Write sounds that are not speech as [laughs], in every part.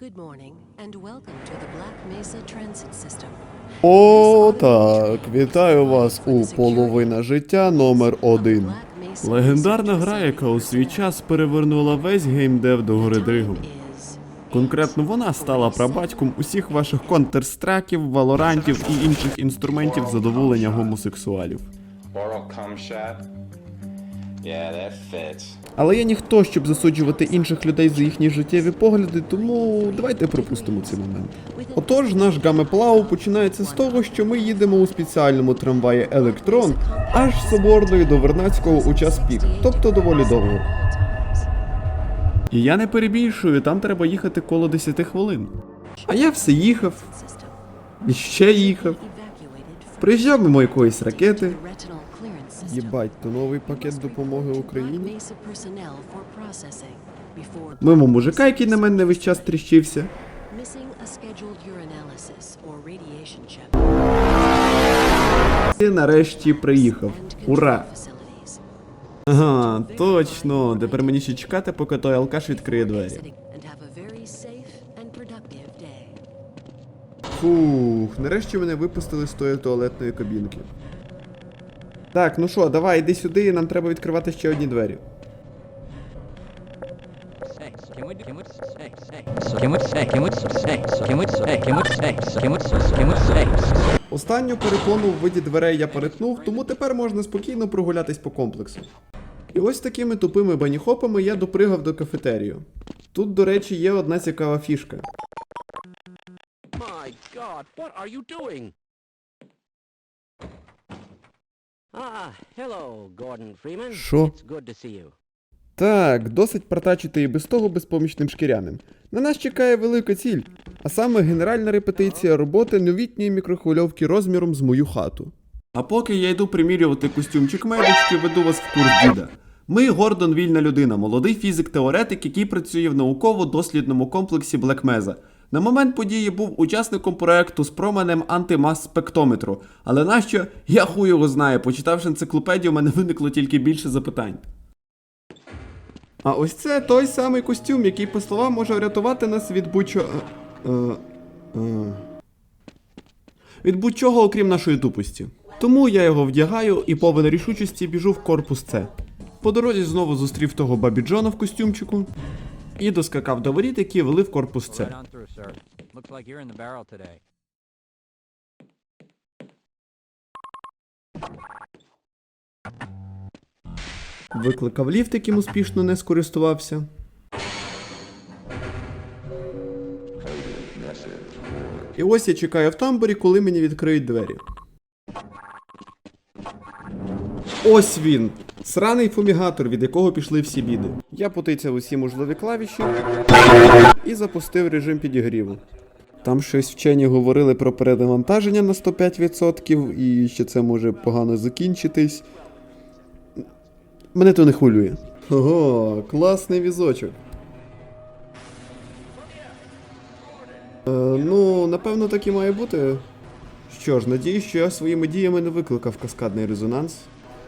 Good morning and welcome to the Black Mesa Transit System. О, так, вітаю вас у половина життя номер один. Легендарна гра, яка у свій час перевернула весь геймдев до гори дригом. Конкретно вона стала прабатьком усіх ваших контрстраків, валорантів і інших інструментів задоволення гомосексуалів. Yeah, that fits. Але я ніхто, щоб засуджувати інших людей за їхні життєві погляди, тому давайте пропустимо цей момент. Отож, наш гамеплав починається з того, що ми їдемо у спеціальному трамваї Електрон аж Соборної до Вернадського у час пік, тобто доволі довго. І я не перебільшую, там треба їхати коло 10 хвилин. А я все їхав, і ще їхав. Приїжджав мимо якоїсь ракети. the retinal clearance system. Єбать, то новий пакет допомоги Україні. Мимо мужика, який на мене весь час тріщився. Ти нарешті приїхав. Ура! Ага, точно. Тепер мені ще чекати, поки той алкаш відкриє двері. Фух, нарешті мене випустили з тої туалетної кабінки. Так, ну що, давай, іди сюди, нам треба відкривати ще одні двері. Останню перепону в виді дверей я перетнув, тому тепер можна спокійно прогулятись по комплексу. І ось такими тупими баніхопами я допригав до кафетерію. Тут, до речі, є одна цікава фішка. Ah, hello, Gordon Freeman. Шо? It's good to see you. Так, досить протачити і без того безпомічним шкіряним. На нас чекає велика ціль, а саме генеральна репетиція роботи новітньої мікрохвильовки розміром з мою хату. А поки я йду примірювати костюмчик медички, веду вас в курс діда. Ми Гордон Вільна людина, молодий фізик-теоретик, який працює в науково-дослідному комплексі Блекмеза. На момент події був учасником проекту з променем антимас спектометру. Але нащо? Я хуй його знаю. Почитавши енциклопедію, у мене виникло тільки більше запитань. А ось це той самий костюм, який, по словам, може врятувати нас від будь-чого. Е, е, е. Від будь-чого, окрім нашої тупості. Тому я його вдягаю і повен рішучості біжу в корпус С. По дорозі знову зустрів того Бабі Джона в костюмчику і доскакав до воріт, які вели в корпус С. Викликав ліфт, яким успішно не скористувався. І ось я чекаю в тамбурі, коли мені відкриють двері. Ось він! Сраний фумігатор, від якого пішли всі біди. Я потицяв усі можливі клавіші і запустив режим підігріву. Там щось вчені говорили про перенавантаження на 105% і що це може погано закінчитись. Мене то не хвилює. Ого, класний візочок. Е, ну, напевно, так і має бути. Що ж, надіюсь, що я своїми діями не викликав каскадний резонанс.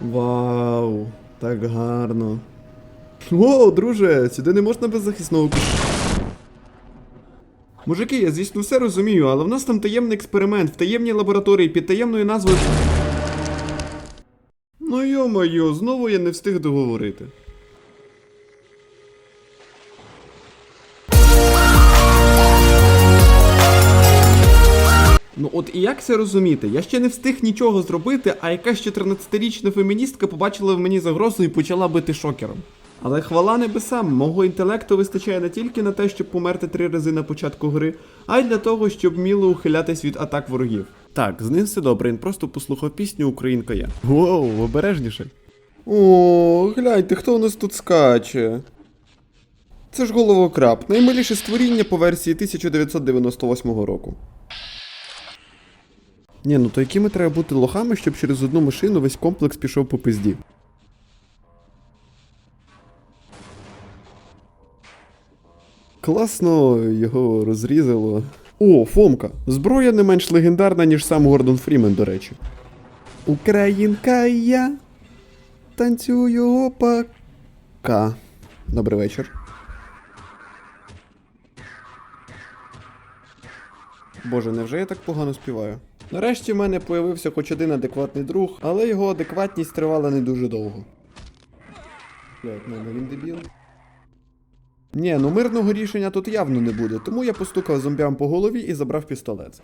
Вау, так гарно. О, друже, сюди не можна без захисного куш- Мужики, я звісно все розумію, але в нас там таємний експеримент в таємній лабораторії під таємною назвою. Ну йо-моє, знову я не встиг договорити. Ну от і як це розуміти? Я ще не встиг нічого зробити, а якась 14-річна феміністка побачила в мені загрозу і почала бити шокером. Але хвала небесам, мого інтелекту вистачає не тільки на те, щоб померти три рази на початку гри, а й для того, щоб вміло ухилятись від атак ворогів. Так, з ним все добре, він просто послухав пісню Українка я. Воу, обережніше. О, гляньте, хто у нас тут скаче. Це ж головокраб, наймиліше створіння по версії 1998 року. Ні, ну то якими треба бути лохами, щоб через одну машину весь комплекс пішов по пизді. Класно його розрізало. О, Фомка! Зброя не менш легендарна, ніж сам Гордон Фрімен, до речі. Українка я танцюю опака. Добрий вечір. Боже, невже я так погано співаю? Нарешті в мене появився хоч один адекватний друг, але його адекватність тривала не дуже довго. Блять, мене він дебіл. Ні, ну мирного рішення тут явно не буде, тому я постукав зомбям по голові і забрав пістолет.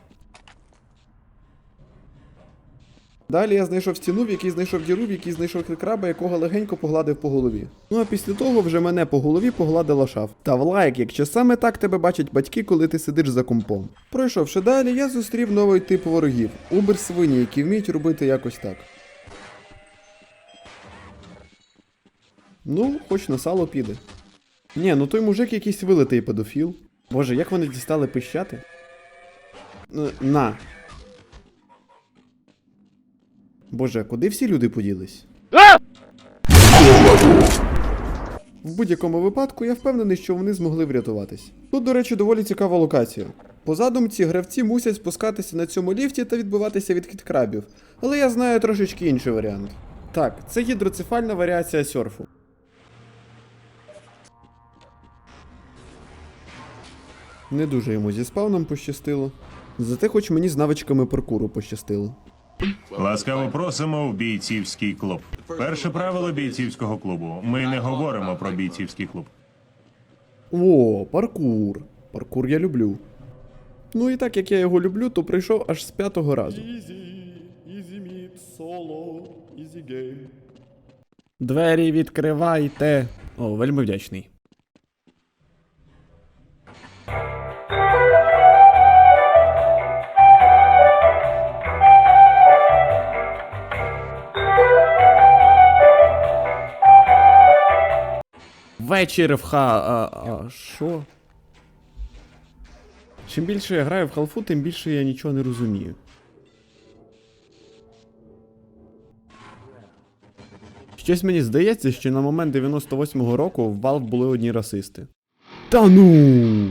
Далі я знайшов стіну, в якій знайшов діру, в якій знайшов краба, якого легенько погладив по голові. Ну а після того вже мене по голові погладила шаф. Та в лайк, якщо саме так тебе бачать батьки, коли ти сидиш за компом. Пройшовши далі, я зустрів новий тип ворогів убер свині, які вміють робити якось так. Ну, хоч на сало піде. Ні, ну той мужик якийсь вилитий педофіл. Боже, як вони дістали пищати? Е, На. Боже, куди всі люди поділись? В будь-якому випадку я впевнений, що вони змогли врятуватись. Тут, до речі, доволі цікава локація. По задумці гравці мусять спускатися на цьому ліфті та відбиватися від кіткрабів, але я знаю трошечки інший варіант. Так, це гідроцефальна варіація серфу. Не дуже йому зі спавном пощастило. Зате хоч мені з навичками паркуру пощастило. Ласкаво просимо в бійцівський клуб. Перше правило бійцівського клубу. Ми не говоримо про бійцівський клуб. О, паркур. Паркур я люблю. Ну і так як я його люблю, то прийшов аж з п'ятого разу. Двері відкривайте. О, вельми вдячний. Вечір в ха. А, а що? Чим більше я граю в халфу, тим більше я нічого не розумію. Щось мені здається, що на момент 98-го року в Valve були одні расисти. Та ну.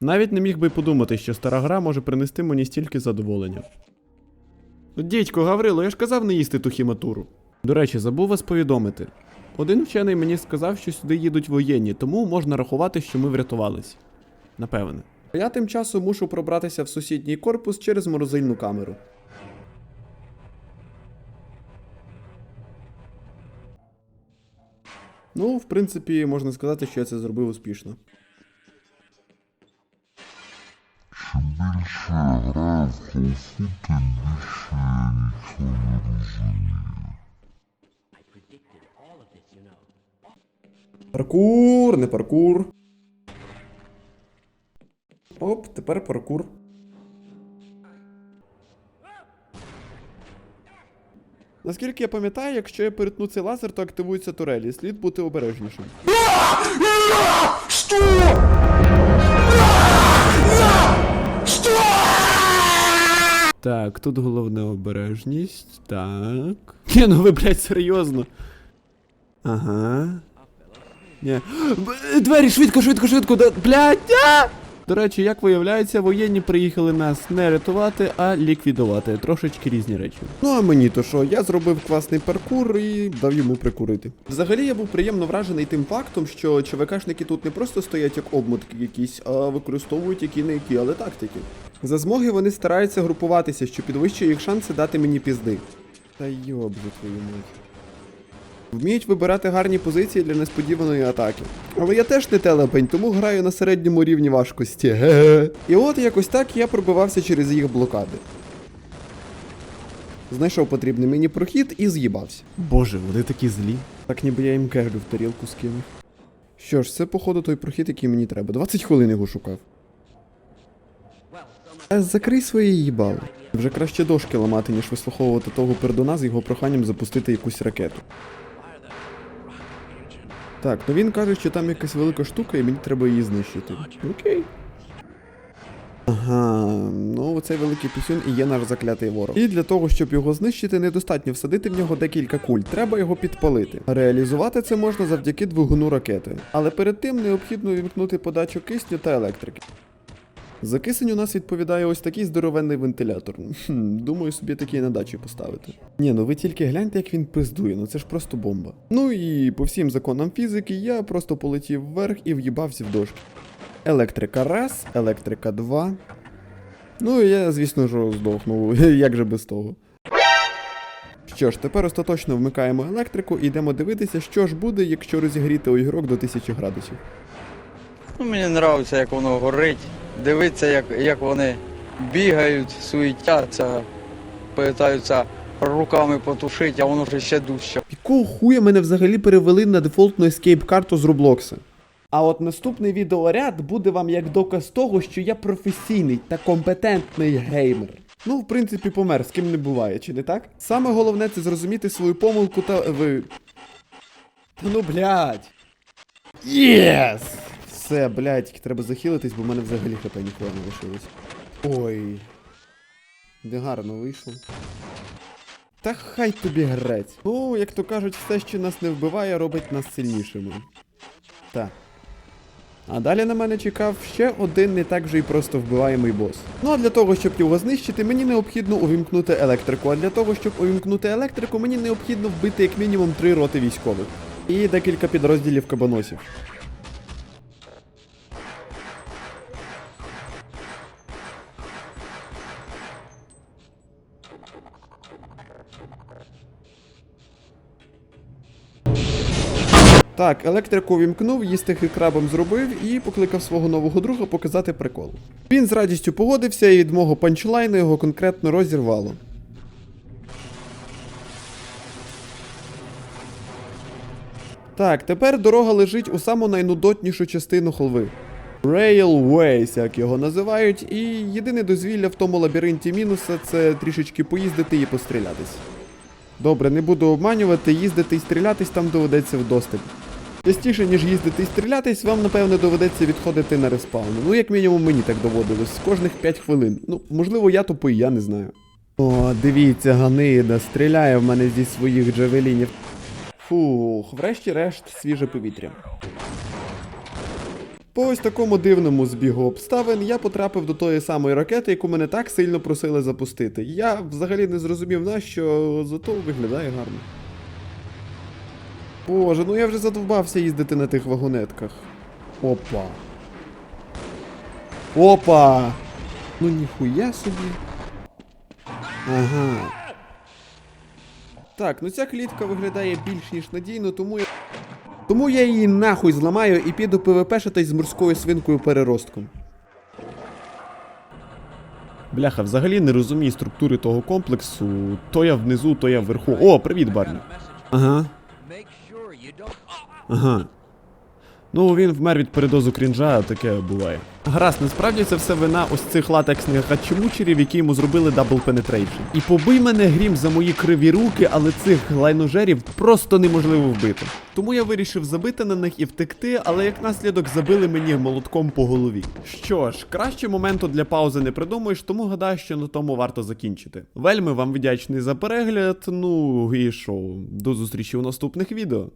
Навіть не міг би подумати, що стара гра може принести мені стільки задоволення. Дідько, Гаврило, я ж казав не їсти ту хіматуру. До речі, забув вас повідомити. Один вчений мені сказав, що сюди їдуть воєнні, тому можна рахувати, що ми врятувались. Напевне. А я тим часом мушу пробратися в сусідній корпус через морозильну камеру. Ну, в принципі, можна сказати, що я це зробив успішно. I predicted all of this, you know. Паркур, не паркур. Оп, тепер паркур. Наскільки я пам'ятаю, якщо я перетну цей лазер, то активуються турелі. Слід бути обережнішим. Так, тут головне обережність. Так. Ні, ну ви, блядь, серйозно. Ага. Ні. Двері, швидко, швидко, швидко, да, блядь, а! До речі, як виявляється, воєнні приїхали нас не рятувати, а ліквідувати. Трошечки різні речі. Ну а мені то що, я зробив класний паркур і дав йому прикурити. Взагалі я був приємно вражений тим фактом, що ЧВКшники тут не просто стоять як обмотки якісь, а використовують які не які, але тактики. За змоги вони стараються групуватися, що підвищує їх шанси дати мені пізди. Та йоб за твою мать. Вміють вибирати гарні позиції для несподіваної атаки. Але я теж не телепень, тому граю на середньому рівні важкості. І от якось так я пробивався через їх блокади. Знайшов потрібний мені прохід і з'їбався. Боже, вони такі злі. Так ніби я їм кеглю в тарілку скинув. Що ж, це походу той прохід, який мені треба. 20 хвилин його шукав. Е, Закрий своє їбало. Вже краще дошки ламати, ніж вислуховувати того пердуна з його проханням запустити якусь ракету. Так, ну він каже, що там якась велика штука і мені треба її знищити. Окей. Ага, ну цей великий пісюн і є наш заклятий ворог. І для того, щоб його знищити, недостатньо всадити в нього декілька куль, треба його підпалити. Реалізувати це можна завдяки двигуну ракети. Але перед тим необхідно вімкнути подачу кисню та електрики. За кисень у нас відповідає ось такий здоровенний вентилятор. Хм, думаю, собі такий на дачі поставити. Ні, ну ви тільки гляньте, як він пиздує, ну це ж просто бомба. Ну і по всім законам фізики я просто полетів вверх і в'їбався в дошки. Електрика раз, електрика два. Ну і я, звісно ж, здохнув, [laughs] як же без того. Що ж, тепер остаточно вмикаємо електрику і йдемо дивитися, що ж буде, якщо розігріти огірок до 1000 градусів. Ну, мені подобається, як воно горить. Дивитися, як, як вони бігають, суетяться, питаються руками потушити, а воно ж ще дужче. Якого хуя мене взагалі перевели на дефолтну escape карту з Роблокса? А от наступний відеоряд буде вам як доказ того, що я професійний та компетентний геймер. Ну, в принципі, помер, з ким не буває, чи не так? Саме головне це зрозуміти свою помилку та ви. Та ну блядь. Єс! Все, блядь, тільки треба захилитись, бо в мене взагалі хп ніхуя не лишилось. Ой. Де гарно вийшло. Та хай тобі грець. Ну, як то кажуть, все, що нас не вбиває, робить нас сильнішими. Так. А далі на мене чекав ще один не так вже й просто вбиваємий бос. Ну а для того, щоб його знищити, мені необхідно увімкнути електрику. А для того, щоб увімкнути електрику, мені необхідно вбити як мінімум три роти військових. І декілька підрозділів кабаносів. Так, електрику вімкнув, їсти крабом зробив і покликав свого нового друга показати прикол. Він з радістю погодився і від мого панчлайну його конкретно розірвало. Так, тепер дорога лежить у саму найнудотнішу частину холви. Railways, як його називають, і єдине дозвілля в тому лабіринті мінуса це трішечки поїздити і пострілятись. Добре, не буду обманювати, їздити і стрілятись там доведеться вдосталь. Частіше, ніж їздити і стрілятись, вам напевне доведеться відходити на респаун. Ну, як мінімум, мені так доводилось, кожних 5 хвилин. Ну, можливо, я тупий, я не знаю. О, дивіться, Ганида, стріляє в мене зі своїх джавелінів. Фух, врешті-решт, свіже повітря. По ось такому дивному збігу обставин я потрапив до тої самої ракети, яку мене так сильно просили запустити. Я взагалі не зрозумів на що, зато виглядає гарно. Боже, ну я вже задовбався їздити на тих вагонетках. Опа. Опа! Ну ніхуя собі. Ага. Так, ну ця клітка виглядає більш ніж надійно, тому я. Тому я її нахуй зламаю і піду ПВПшитись з морською свинкою переростком. Бляха, взагалі не розумію структури того комплексу. То я внизу, то я вверху. О, привіт, Барні. Ага. Ага. Ну, він вмер від передозу крінжа, таке буває. Гаразд, насправді це все вина ось цих латексних гачемучерів, які йому зробили дабл пенетрейшн. І побий мене грім за мої криві руки, але цих лайножерів просто неможливо вбити. Тому я вирішив забити на них і втекти, але як наслідок забили мені молотком по голові. Що ж, краще моменту для паузи не придумаєш, тому гадаю, що на тому варто закінчити. Вельми вам вдячний за перегляд. Ну і що, до зустрічі у наступних відео.